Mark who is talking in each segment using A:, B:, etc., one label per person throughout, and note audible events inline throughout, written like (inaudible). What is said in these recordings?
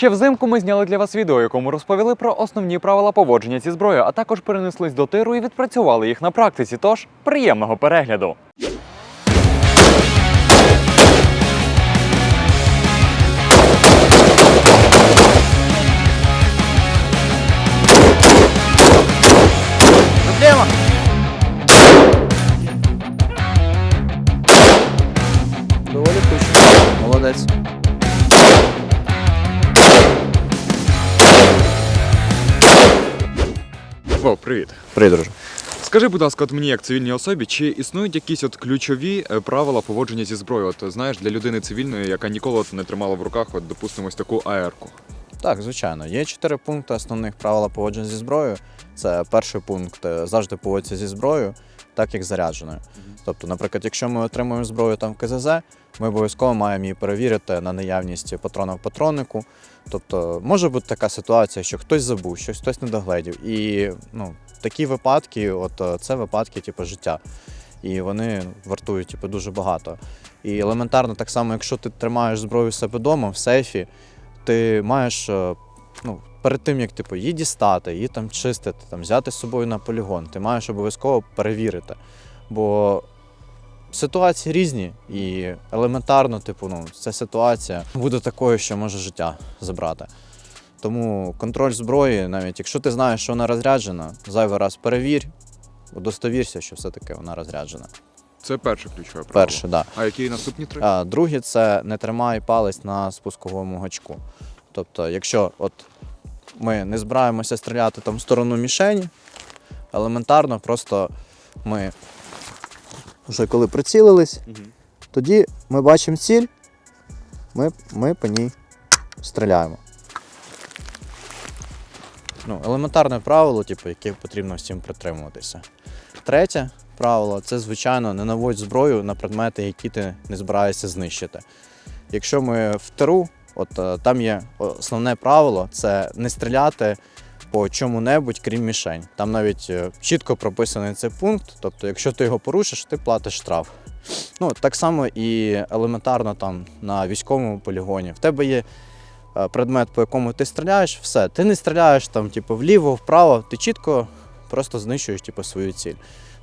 A: Ще взимку ми зняли для вас відео, якому розповіли про основні правила поводження зі зброєю, а також перенеслись до тиру і відпрацювали їх на практиці. Тож приємного перегляду. Привіт.
B: Привіт, друже.
A: Скажи, будь ласка, от мені як цивільній особі, чи існують якісь от ключові е, правила поводження зі зброєю? От знаєш, для людини цивільної, яка ніколи от не тримала в руках, от допустимо, ось таку АР-ку.
B: Так, звичайно. Є чотири пункти основних правила поводження зі зброєю. Це перший пункт е, завжди поводиться зі зброєю, так як зарядженою. Тобто, наприклад, якщо ми отримуємо зброю там в КЗЗ, ми обов'язково маємо її перевірити на наявність патрона в патроннику. Тобто, може бути така ситуація, що хтось забув, щось хтось не догледів. І ну, такі випадки, от е, це випадки, типу, життя. І вони вартують типу, дуже багато. І елементарно, так само, якщо ти тримаєш зброю в себе вдома, в сейфі, ти маєш е, ну, перед тим, як типу, її дістати, її там чистити, там, взяти з собою на полігон, ти маєш обов'язково перевірити. Бо ситуації різні, і елементарно, типу, ну, ця ситуація буде такою, що може життя забрати. Тому контроль зброї, навіть якщо ти знаєш, що вона розряджена, зайвий раз перевір, удостовірся, що все-таки вона розряджена.
A: Це перше ключове правило.
B: Перше. Да.
A: А які наступні три?
B: А, друге, це не тримай палець на спусковому гачку. Тобто, якщо от ми не збираємося стріляти там в сторону мішені, елементарно, просто ми вже коли прицілились,
A: Мгм.
B: тоді ми бачимо ціль, ми, ми по ній стріляємо. Ну, елементарне правило, типу, яке потрібно всім притримуватися. Третє правило це, звичайно, не наводь зброю на предмети, які ти не збираєшся знищити. Якщо ми в тиру, от е, там є основне правило це не стріляти по чому-небудь, крім мішень. Там навіть е, чітко прописаний цей пункт. Тобто, якщо ти його порушиш, ти платиш штраф. Ну, так само і елементарно там на військовому полігоні. В тебе є е, предмет, по якому ти стріляєш, все. Ти не стріляєш там, типу, вліво, вправо, ти чітко просто знищуєш типу, свою ціль.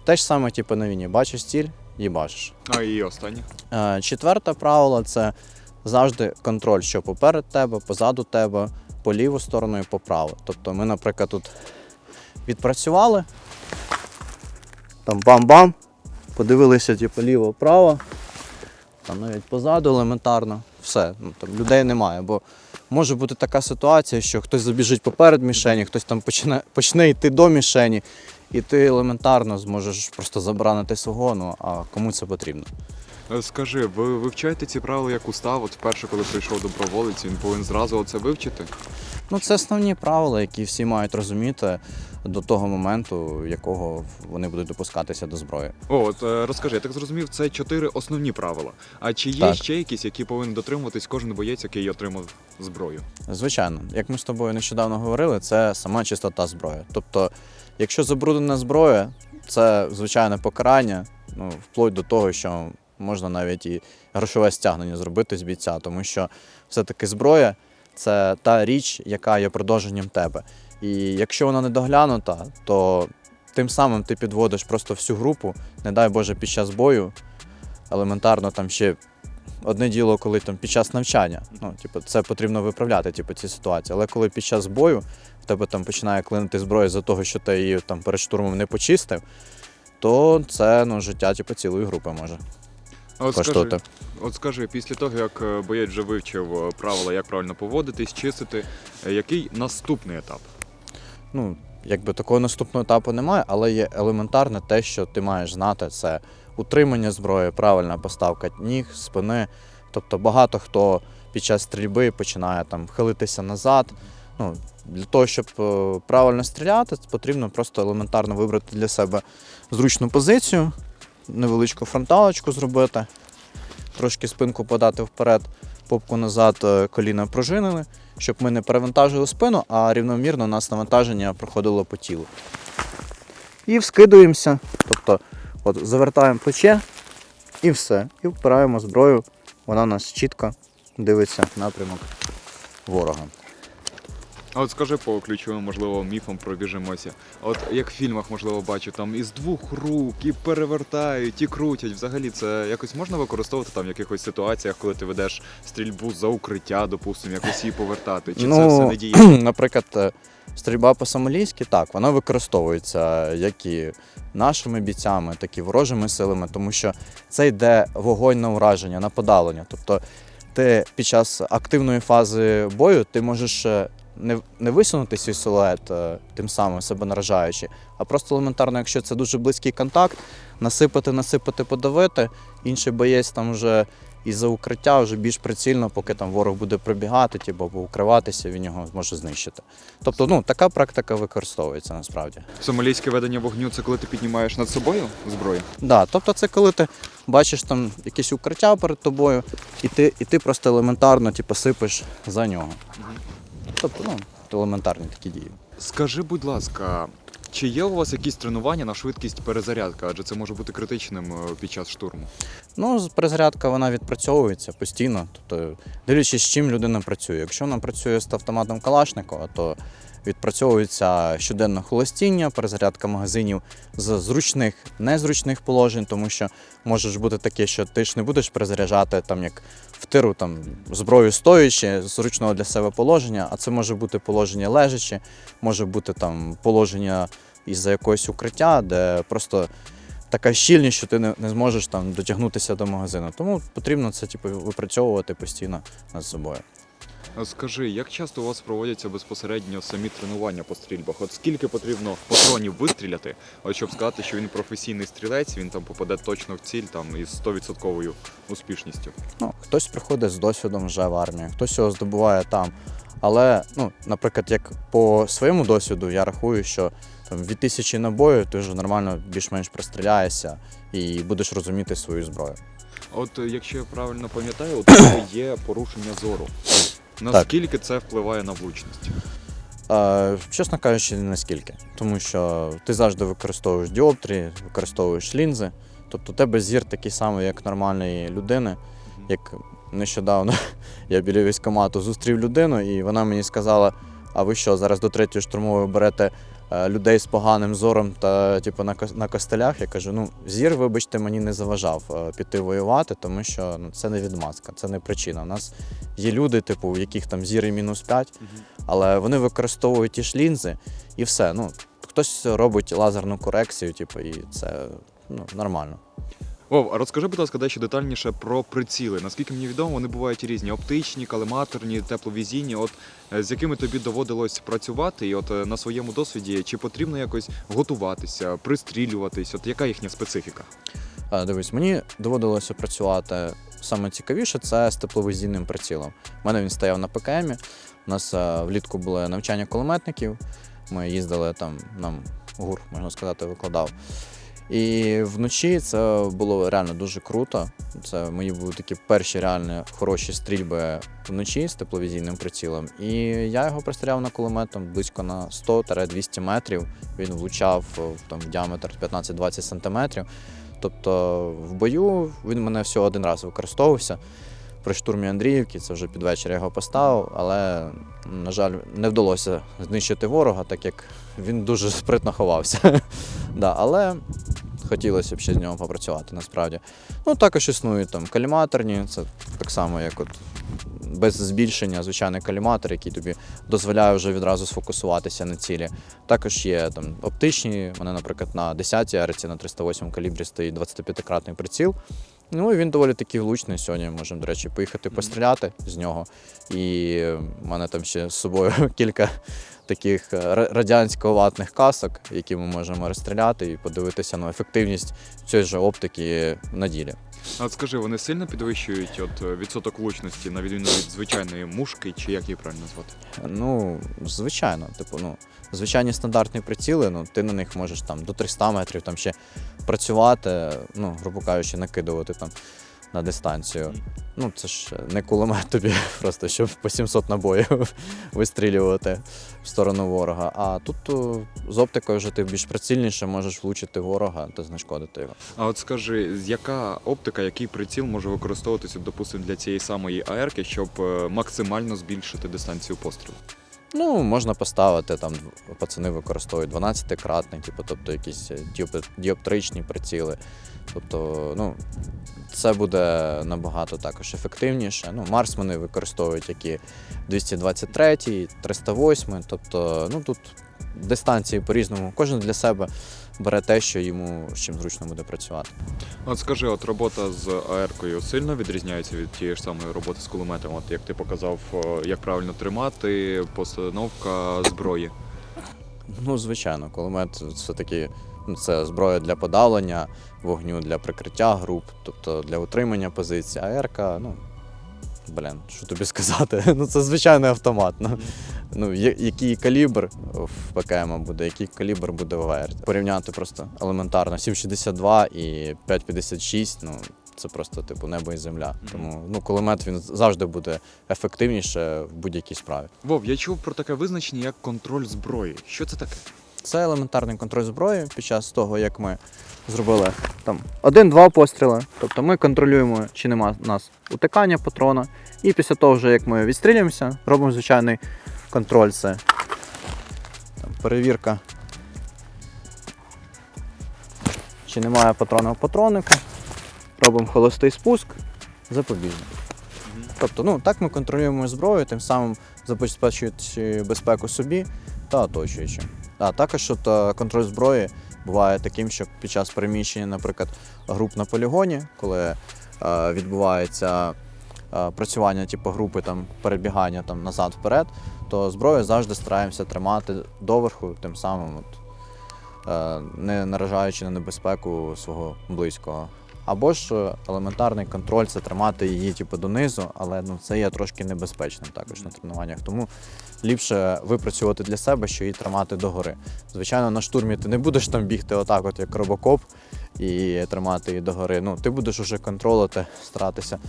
B: Те ж саме, типу, на війні. Бачиш ціль, їбашиш.
A: А і останнє.
B: Четверте правило це завжди контроль, що поперед тебе, позаду тебе, по ліву сторону і по праву. Тобто ми, наприклад, тут відпрацювали, там бам-бам, подивилися, типу, ліво-право, там навіть позаду елементарно, все, ну, там, людей немає. Бо може бути така ситуація, що хтось забіжить поперед мішені, хтось там почне, почне йти до мішені, і ти елементарно зможеш просто забранити свого, ну а кому це потрібно?
A: Е, Скажи, ви вивчаєте ці правила як устав? От вперше, коли прийшов доброволець, він повинен зразу це вивчити?
B: Ну, це основні правила, які всі мають розуміти до того моменту, якого вони будуть допускатися до зброї.
A: О, от е, розкажи, я так зрозумів, це чотири основні правила. А чи є
B: Так.
A: ще якісь, які повинен дотримуватись кожен боєць, який отримав зброю?
B: Звичайно, як ми з тобою нещодавно говорили, це сама чистота зброї. Тобто, якщо забруднена зброя, це звичайне покарання, ну, вплоть до того, що можна навіть і грошове стягнення зробити з бійця, тому що все-таки зброя це та річ, яка є продовженням тебе. І якщо вона не доглянута, то тим самим ти підводиш просто всю групу, не дай Боже, під час бою, елементарно там ще одне діло, коли там під час навчання. Ну, типу, це потрібно виправляти, типу, ці ситуації. Але коли під час бою в тебе там починає клинити зброя за того, що ти її там перед штурмом не почистив, то це ну, життя типу, цілої групи може
A: От скажи,
B: коштувати.
A: от скажи, після того, як е, боєць вже вивчив е, правила, як правильно поводитись, чистити, е, який наступний етап?
B: Ну, якби такого наступного етапу немає, але є елементарне те, що ти маєш знати, це утримання зброї, правильна поставка ніг, спини. Тобто багато хто під час стрільби починає там хилитися назад. Ну, для того, щоб правильно стріляти, потрібно просто елементарно вибрати для себе зручну позицію, невеличку фронталочку зробити, трошки спинку подати вперед, попку назад, е, коліна пружинили, щоб ми не перевантажили спину, а рівномірно у нас навантаження проходило по тілу. І вскидуємося, тобто от завертаємо плече і все. І впираємо зброю. Вона у нас чітко дивиться напрямок ворога.
A: А от скажи по ключовим, можливо, міфам пробіжимося. От як в фільмах, можливо, бачу, там із двох рук і перевертають, і крутять. Взагалі це якось можна використовувати там в якихось ситуаціях, коли ти ведеш стрільбу за укриття, допустимо, якось її повертати. Чи це все не (clears throat) діє?
B: наприклад, е, стрільба по самолійськи, так, вона використовується як і нашими бійцями, так і ворожими силами, тому що це йде вогонь на ураження, на подалення. Тобто ти під час активної фази бою ти можеш е, не, не висунути свій силует, е, тим самим себе наражаючи, а просто елементарно, якщо це дуже близький контакт, насипати, насипати, подавити, інший боєць там вже із-за укриття вже більш прицільно, поки там ворог буде пробігати, типу, або укриватися, він його зможе знищити. Тобто, ну така практика використовується насправді.
A: Сомалійське ведення вогню це коли ти піднімаєш над собою зброю?
B: Да, тобто, це коли ти бачиш там якесь укриття перед тобою, і ти, і ти просто елементарно типу, сипиш за нього. Тобто, ну, елементарні такі дії.
A: Скажи, будь ласка, чи є у вас якісь тренування на швидкість перезарядка? Адже це може бути критичним е, під час штурму.
B: Ну, перезарядка вона відпрацьовується постійно. Тобто, дивлячись, з чим людина працює. Якщо вона працює з автоматом Калашникова, то відпрацьовується щоденно холостіння, перезарядка магазинів з зручних, незручних положень, тому що може бути таке, що ти ж не будеш перезаряджати там як в тиру там зброю стоячи, зручного для себе положення, а це може бути положення лежачи, може бути там положення із-за якогось укриття, де просто така щільність, що ти не, не зможеш там дотягнутися до магазину. Тому потрібно це типу, випрацьовувати постійно над собою.
A: Скажи, як часто у вас проводяться безпосередньо самі тренування по стрільбах? От скільки потрібно патронів вистріляти, щоб сказати, що він професійний стрілець, він там попаде точно в ціль там із 100% успішністю.
B: Ну, хтось приходить з досвідом вже в армію, хтось його здобуває там. Але, ну, наприклад, як по своєму досвіду, я рахую, що там від тисячі набоїв ти вже нормально більш-менш пристріляєшся і будеш розуміти свою зброю.
A: От е, якщо я правильно пам'ятаю, у тебе є порушення зору. Наскільки це впливає на влучність?
B: Е, чесно кажучи, не наскільки. Тому що ти завжди використовуєш діоптрії, використовуєш лінзи. Тобто у тебе зір такий самий, як нормальної людини. Як нещодавно (laughs) я біля військкомату зустрів людину, і вона мені сказала: а ви що, зараз до третьої штурмової берете людей з поганим зором та типу, на, на костелях? Я кажу, ну, зір, вибачте, мені не заважав е, піти воювати, тому що ну, це не відмазка, це не причина. У нас є люди, типу, у яких там зір і мінус 5, але вони використовують ті ж лінзи і все. Ну, хтось робить лазерну корекцію, типу, і це ну, нормально.
A: Вов, розкажи, будь ласка, дещо детальніше про приціли. Наскільки мені відомо, вони бувають різні: оптичні, калиматорні, тепловізійні. От е, з якими тобі доводилось працювати, і от е, на своєму досвіді чи потрібно якось готуватися, пристрілюватись? От яка їхня специфіка?
B: А, дивись, мені доводилося працювати саме цікавіше це з тепловизійним прицілом. У мене він стояв на ПКМі. У нас а, влітку були навчання кулеметників. Ми їздили там, нам гур, можна сказати, викладав. І вночі це було реально дуже круто. Це мої були такі перші реально хороші стрільби вночі з тепловізійним прицілом. І я його пристріляв на кулеметом близько на 100-200 метрів. Він влучав там, в діаметр 15-20 сантиметрів. Тобто в бою він мене всього один раз використовувався. При штурмі Андріївки, це вже під вечір я його поставив, але, на жаль, не вдалося знищити ворога, так як він дуже (laughs) спритно ховався. (laughs) да, але хотілося б ще з нього попрацювати насправді. Ну, також існують там каліматорні, це так само, як от без збільшення звичайний каліматор, який тобі дозволяє вже відразу сфокусуватися на цілі. Також є там оптичні, мене, наприклад, на 10-й арці на 308 калібрі стоїть 25-кратний приціл. Ну і він доволі таки влучний. Сьогодні можемо, до речі, поїхати постріляти з нього. І в мене там ще з собою (laughs) кілька таких е, радянсько-ватних касок, які ми можемо розстріляти і подивитися на ефективність цієї ж оптики на ділі.
A: А от скажи, вони сильно підвищують от е, відсоток влучності на відміну від звичайної мушки, чи як її правильно назвати?
B: Ну, звичайно, типу, ну, звичайні стандартні приціли, ну, ти на них можеш там до 300 метрів там ще працювати, ну, грубо кажучи, накидувати там на дистанцію. Ну, це ж не кулемет тобі, (laughs) просто щоб по 700 набоїв (laughs) вистрілювати в сторону ворога. А тут з оптикою вже ти більш прицільніше можеш влучити ворога та знешкодити його.
A: А от скажи, яка оптика, який приціл може використовуватися, допустимо, для цієї самої АРки, щоб е, максимально збільшити дистанцію пострілу?
B: Ну, можна поставити там, пацани використовують 12-кратний, типу, тобто якісь е, діоптричні приціли. Тобто, ну, це буде набагато також ефективніше. Ну, марсмани використовують які 223, 308, тобто, ну тут дистанції по-різному. Кожен для себе бере те, що йому з чим зручно буде працювати.
A: От скажи, от робота з АР-кою сильно відрізняється від тієї ж самої роботи з кулеметом? От як ти показав, як правильно тримати, постановка зброї.
B: Ну, звичайно, кулемет все-таки ну, це зброя для подавлення вогню, для прикриття груп, тобто для утримання позицій. А РК, ну, блін, що тобі сказати? (laughs) Ну, це звичайний автомат. Ну, ну, який калібр в ПКМ буде, який калібр буде в АР. Порівняти просто елементарно 7,62 і 5,56, ну, це просто типу небо і земля. Тому ну, кулемет він завжди буде ефективніше в будь-якій справі.
A: Вов, я чув про таке визначення, як контроль зброї. Що це таке?
B: Це елементарний контроль зброї під час того, як ми зробили там один-два постріли. Тобто ми контролюємо, чи нема в нас утикання патрона. І після того, вже як ми відстрілюємося, робимо звичайний контроль. Це там, перевірка, чи немає патрона в патроннику. Робимо холостий спуск, запобіжник. Тобто, ну так ми контролюємо зброю, тим самим забезпечуючи безпеку собі та оточуючим. А також от, е, контроль зброї буває таким, що під час переміщення, наприклад, груп на полігоні, коли е, відбувається працювання типу групи там, перебігання там, назад-вперед, то зброю завжди стараємося тримати доверху, тим самим от, е, не наражаючи на небезпеку свого близького. Або ж е, елементарний контроль це тримати її типу, донизу, але ну, це є трошки небезпечним також на тренуваннях. Тому ліпше випрацювати для себе, що її тримати догори. Звичайно, на штурмі ти не будеш там бігти отак, от як робокоп, і тримати її догори. Ну, ти будеш уже контролити, старатися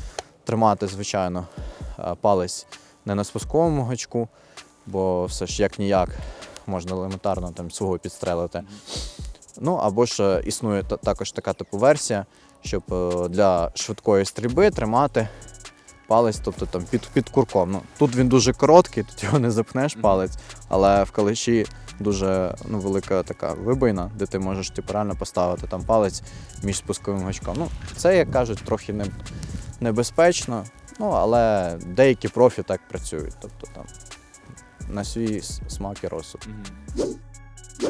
B: тримати, звичайно, е, палець не на спусковому гачку, бо все ж як ніяк можна елементарно там свого підстрелити. Ну або ж е, існує також така типу версія, щоб е, для швидкої стрільби тримати палець, тобто там під, під курком. Ну, тут він дуже короткий, тут його не запнеш палець, але в калиші дуже ну, велика така вибойна, де ти можеш типу, реально поставити там палець між спусковим гачком. Ну, це, як кажуть, трохи не, небезпечно, ну, але деякі профі так працюють. Тобто там на свій смак і розсуд.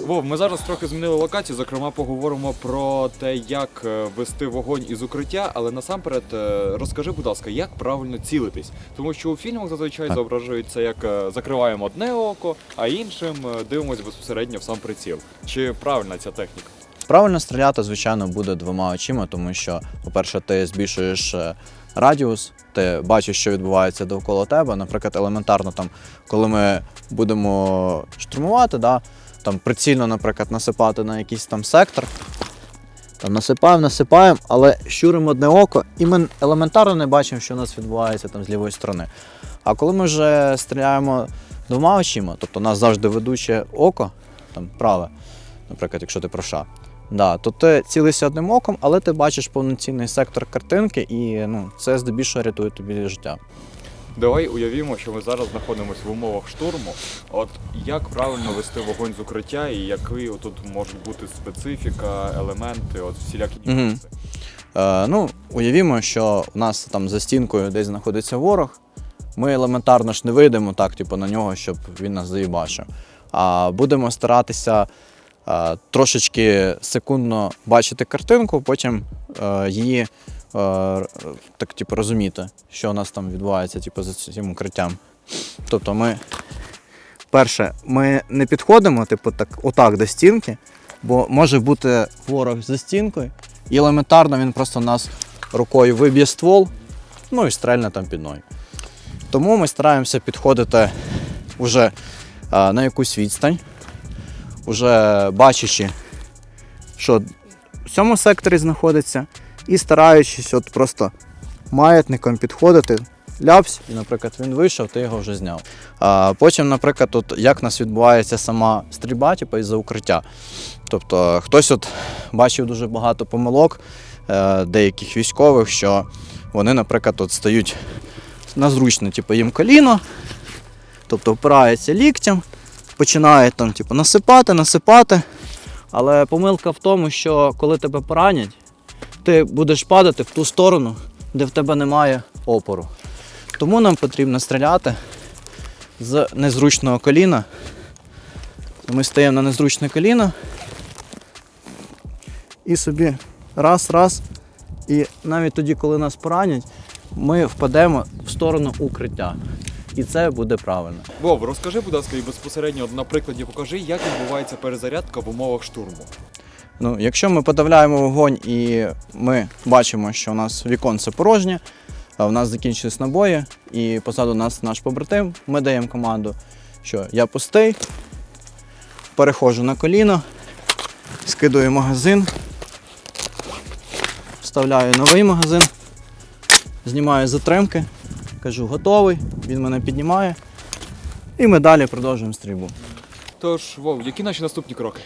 A: Вов, ми зараз трохи змінили локацію. Зокрема, поговоримо про те, як е, вести вогонь із укриття. Але насамперед е, розкажи, будь ласка, як правильно цілитись, тому що у фільмах зазвичай зображується, як е, закриваємо одне око, а іншим дивимося безпосередньо в сам приціл. Чи правильна ця техніка?
B: Правильно стріляти, звичайно, буде двома очима, тому що, по-перше, ти збільшуєш е, радіус, ти бачиш, що відбувається довкола тебе. Наприклад, елементарно, там, коли ми будемо штурмувати, да, там прицільно, наприклад, насипати на якийсь там сектор. Там насипаємо, насипаємо, але щуримо одне око, і ми елементарно не бачимо, що у нас відбувається там з лівої сторони. А коли ми вже стріляємо двома очима, тобто у нас завжди ведуче око, там праве, наприклад, якщо ти правша, Да, то ти цілишся одним оком, але ти бачиш повноцінний сектор картинки, і ну, це здебільшого рятує тобі життя.
A: Давай уявімо, що ми зараз знаходимося в умовах штурму. От як правильно вести вогонь з укриття, і який тут можуть бути специфіка, елементи, от всілякі нюанси.
B: Е, ну, уявімо, що у нас там за стінкою десь знаходиться ворог. Ми елементарно ж не вийдемо так, типу, на нього, щоб він нас заїбачив. А будемо старатися трошечки секундно бачити картинку, потім е, її е, так, типу, розуміти, що у нас там відбувається типу, за цим укриттям. Тобто ми, перше, ми не підходимо, типу, так, отак до стінки, бо може бути ворог за стінкою, і елементарно він просто нас рукою виб'є ствол, ну і стрельне там під ноги. Тому ми стараємося підходити вже на якусь відстань, уже бачачи, що в цьому секторі знаходиться, і стараючись от просто маятником підходити, ляпсь, і, наприклад, він вийшов, ти його вже зняв. А потім, наприклад, от як у нас відбувається сама стрільба, типу, із-за укриття. Тобто хтось от бачив дуже багато помилок е, деяких військових, що вони, наприклад, от стають на зручне, типу, їм коліно, Тобто впирається ліктям, починає там, типу, насипати, насипати. Але помилка в тому, що коли тебе поранять, ти будеш падати в ту сторону, де в тебе немає опору. Тому нам потрібно стріляти з незручного коліна. Ми стаємо на незручне коліно і собі раз, раз. І навіть тоді, коли нас поранять, ми впадемо в сторону укриття. І це буде правильно.
A: Вов, розкажи, будь ласка, і безпосередньо на прикладі покажи, як відбувається перезарядка в умовах штурму.
B: Ну, якщо ми подавляємо вогонь і ми бачимо, що у нас віконце порожнє, а в нас закінчились набої, і позаду нас наш побратим, ми даємо команду, що я пустий, переходжу на коліно, скидую магазин, вставляю новий магазин, знімаю затримки, кажу готовий, він мене піднімає, і ми далі продовжуємо стрільбу.
A: Тож, Вов, які наші наступні кроки?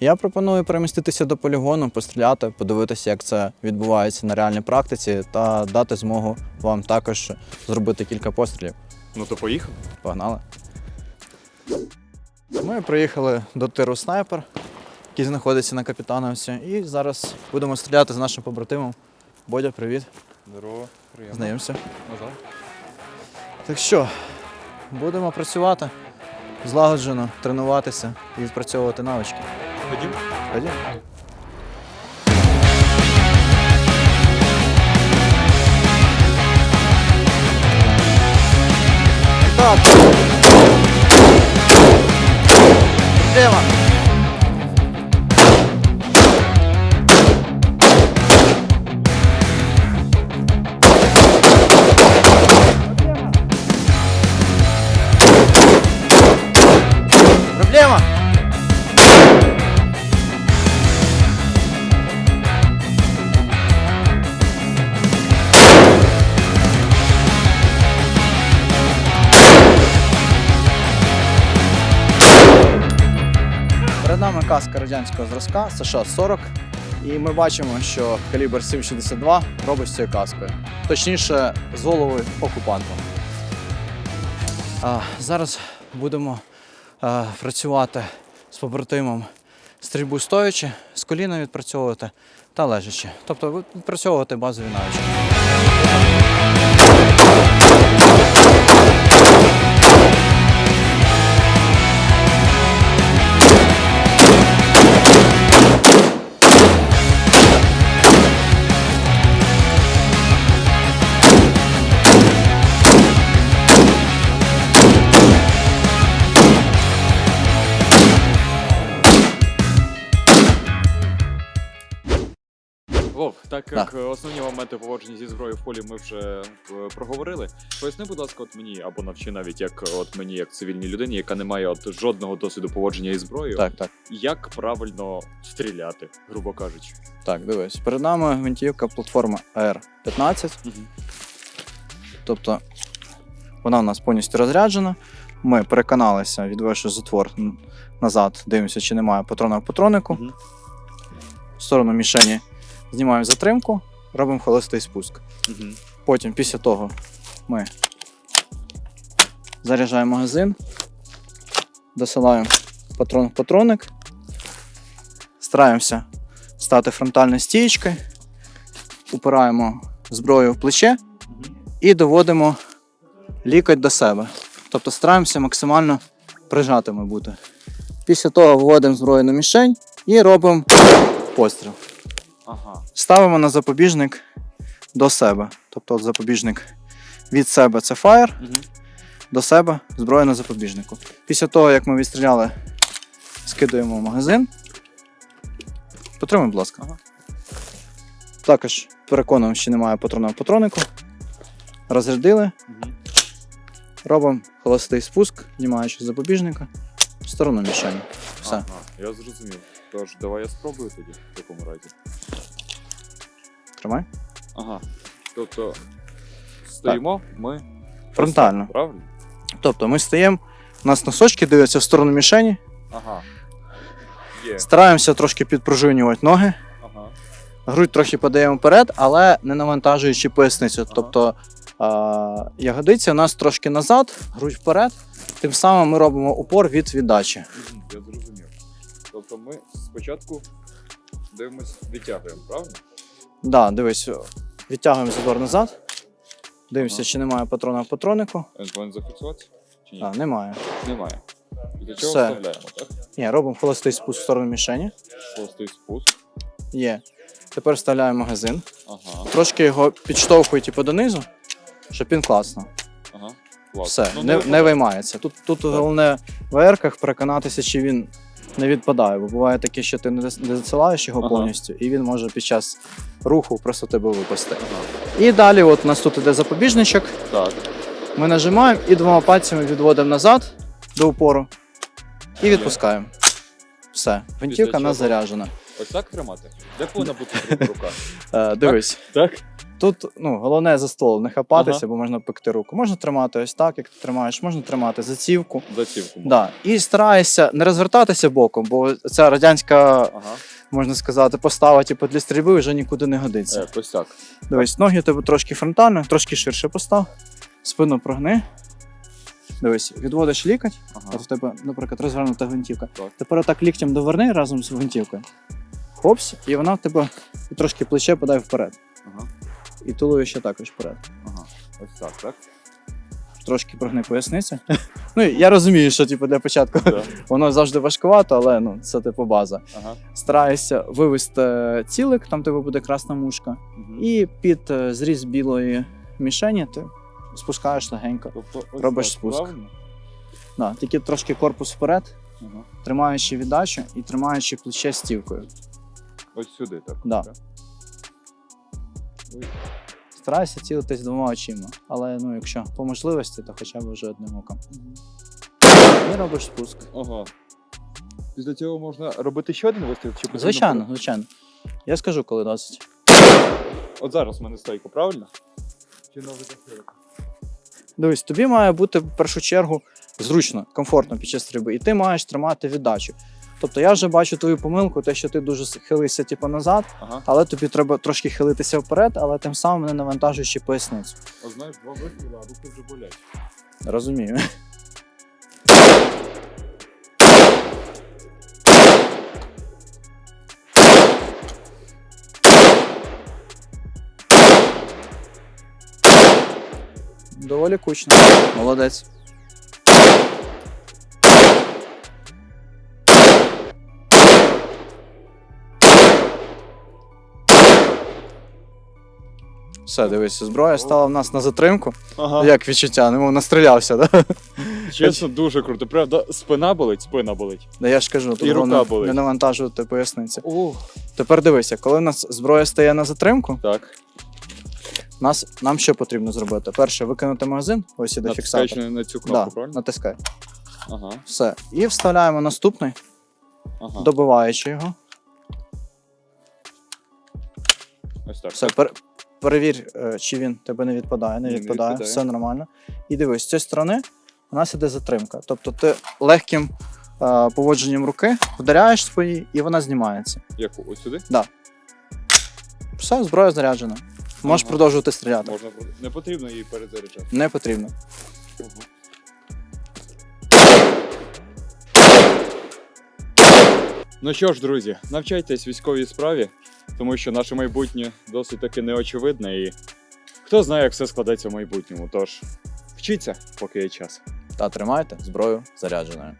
B: Я пропоную переміститися до полігону, постріляти, подивитися, як це відбувається на реальній практиці, та дати змогу вам також зробити кілька пострілів.
A: Ну то поїхали.
B: Погнали. Ми приїхали до тиру снайпер, який знаходиться на капітановці, і зараз будемо стріляти з нашим побратимом. Бодя, привіт.
A: Здорово, приємно.
B: Знайомся. Так що, будемо працювати злагоджено, тренуватися і відпрацьовувати навички.
A: Ходім.
B: Ходімо. Так. Тема. Радянського зразка США 40. І ми бачимо, що калібр 7,62 робить з цією каскою. Точніше, з голови окупанта. Зараз будемо а, працювати з побратимом стрільбу стоячи, з коліна відпрацьовувати та лежачи. Тобто відпрацьовувати базові навички.
A: Основні моменти поводження зі зброєю в полі ми вже е, проговорили. Поясни, будь ласка, от мені або навчи навіть як от мені, як цивільній людині, яка не має от жодного досвіду поводження із зброєю,
B: Так, так.
A: як правильно стріляти, грубо кажучи.
B: Так, дивись. Перед нами гвинтівка платформа AR-15. Тобто вона у нас повністю розряджена. Ми переконалися, відвівши затвор назад, дивимося, чи немає патрона в патронику.
A: Мгм.
B: В сторону мішені знімаємо затримку, робимо холостий спуск.
A: Угу.
B: Потім, після того, ми заряджаємо магазин, досилаємо патрон в патроник, стараємося стати фронтальною стієчкою, упираємо зброю в плече і доводимо лікоть до себе. Тобто стараємося максимально прижатими бути. Після того виводимо зброю на мішень і робимо постріл.
A: Ага.
B: Ставимо на запобіжник до себе. Тобто запобіжник від себе це фаєр,
A: Угу.
B: до себе зброя на запобіжнику. Після того, як ми відстріляли, скидуємо в магазин. Потримай, будь ласка.
A: Ага.
B: Також переконуємо, що немає патрона в патронику. Розрядили,
A: Угу.
B: робимо холостий спуск, знімаючи з запобіжника в сторону мішені. Все.
A: Ага, я зрозумів. Тож, давай я спробую тоді в такому разі.
B: Тримай.
A: Ага. Тобто стоїмо ми
B: Фронтально.
A: правильно?
B: Тобто ми стаємо, у нас носочки дивляться в сторону мішені,
A: Ага. Є.
B: стараємося трошки підпружинювати ноги.
A: Ага.
B: Грудь трохи подаємо вперед, але не навантажуючи поясницю.
A: Ага.
B: Тобто а, ягодиця у нас трошки назад, грудь вперед. Тим самим ми робимо упор від віддачі.
A: Я зрозумів. Тобто ми спочатку дивимось, відтягуємо, правильно?
B: Да, дивись, відтягуємо забор назад. Дивимося, чи немає патрона в патронику.
A: Він повинен зафіксуватися? Чи ні?
B: А, немає.
A: Немає. Для чого
B: Все.
A: вставляємо, так?
B: Ні, робимо холостий спуск в сторону мішені.
A: Холостий спуск.
B: Є. Тепер вставляємо магазин.
A: Ага,
B: Трошки його підштовхують типу, донизу, щоб він класно.
A: ага. Клас.
B: Все,
A: Ну,
B: не, не виймається. Тут, тут головне в ерках переконатися, чи він не відпадає. Бо буває таке, що ти не засилаєш його
A: Ага.
B: повністю, і він може під час руху просто тебе випасти.
A: Ага.
B: І далі, от у нас тут іде запобіжничок.
A: Так.
B: Ми нажимаємо і двома пальцями відводимо назад до упору і відпускаємо. Все, гвинтівка у нас заряджена.
A: Ось так тримати? Де повинна бути рука? (laughs)
B: Е, дивись,
A: Так?
B: Тут ну, головне за ствол не хапатися,
A: Ага.
B: бо можна пекти руку. Можна тримати ось так, як ти тримаєш, можна тримати за цівку.
A: Зацівку.
B: Да. І старайся не розвертатися боком, бо ця радянська,
A: Ага.
B: можна сказати, постава типу, для стрільби вже нікуди не годиться.
A: Е, ось так.
B: Дивись, ноги у тебе трошки фронтально, трошки ширше постав, спину прогни. Дивись, відводиш лікоть,
A: Ага.
B: от в тебе, наприклад, розвернута гвинтівка.
A: Так.
B: Тепер отак ліктем доверни разом з гвинтівкою. Хопс, і вона в тебе трошки плече подає вперед.
A: Ага.
B: І туловище також вперед.
A: Ага. Ось так, так?
B: Трошки прогни поясницю. ну, я розумію, що типу, для початку
A: Да.
B: воно завжди важкувато, але ну, це типу база.
A: Ага.
B: Стараюся вивести цілик, там тебе буде красна мушка,
A: Мгм.
B: і під е, зріз білої мішені ти спускаєш легенько.
A: Тобто ось
B: робиш
A: так,
B: спуск.
A: правильно?
B: Да, тільки трошки корпус вперед,
A: Ага.
B: тримаючи віддачу і тримаючи плече стівкою.
A: Ось сюди, так?
B: Да.
A: Так.
B: Старайся цілитись двома очима, але ну, якщо по можливості, то хоча б вже одним оком. І робиш спуск.
A: Ага. Після цього можна робити ще один вистріл? Чи потрібно
B: Звичайно,
A: було?
B: звичайно. Я скажу, коли досить.
A: От зараз в мене стойка, правильно? Чи новий захилок?
B: Дивись, тобі має бути в першу чергу зручно, комфортно під час стрільби, і ти маєш тримати віддачу. Тобто я вже бачу твою помилку, те, що ти дуже хилишся типу, назад,
A: Ага.
B: але тобі треба трошки хилитися вперед, але тим самим не навантажуючи поясницю.
A: От знаєш, два вистріла, а руки вже болять.
B: Розумію. Доволі кучно. Молодець. Все, дивись, зброя стала в нас на затримку.
A: Ага.
B: Як відчуття? Немов настрілявся, да?
A: Чесно, дуже круто. Правда, спина болить, спина болить.
B: Да я ж кажу, тут
A: І рука
B: головне
A: болить.
B: не навантажувати поясниці. Тепер дивися, коли у нас зброя стає на затримку,
A: так.
B: нас, нам що потрібно зробити? Перше, викинути магазин, ось іде
A: Натискаєш
B: фіксатор.
A: на, на цю
B: Да,
A: правильно?
B: натискай.
A: Ага,
B: Все. І вставляємо наступний,
A: ага.
B: добиваючи його.
A: Ось так.
B: Все, пер, перевір, е, чи він тебе не відпадає, не
A: Ні, не
B: відпадає,
A: відпадає.
B: все нормально. І дивись, з цієї сторони у нас іде затримка. Тобто ти легким е, поводженням руки вдаряєш свої, і вона знімається.
A: Яку? Ось сюди? Так.
B: Все, зброя заряджена. Можеш
A: Ага.
B: продовжувати стріляти.
A: Можна не потрібно її перезаряджати.
B: Не потрібно.
A: Ну що ж, друзі, навчайтесь військовій справі, тому що наше майбутнє досить таки неочевидне і хто знає, як все складеться в майбутньому. Тож вчіться, поки є час.
B: Та тримайте зброю зарядженою.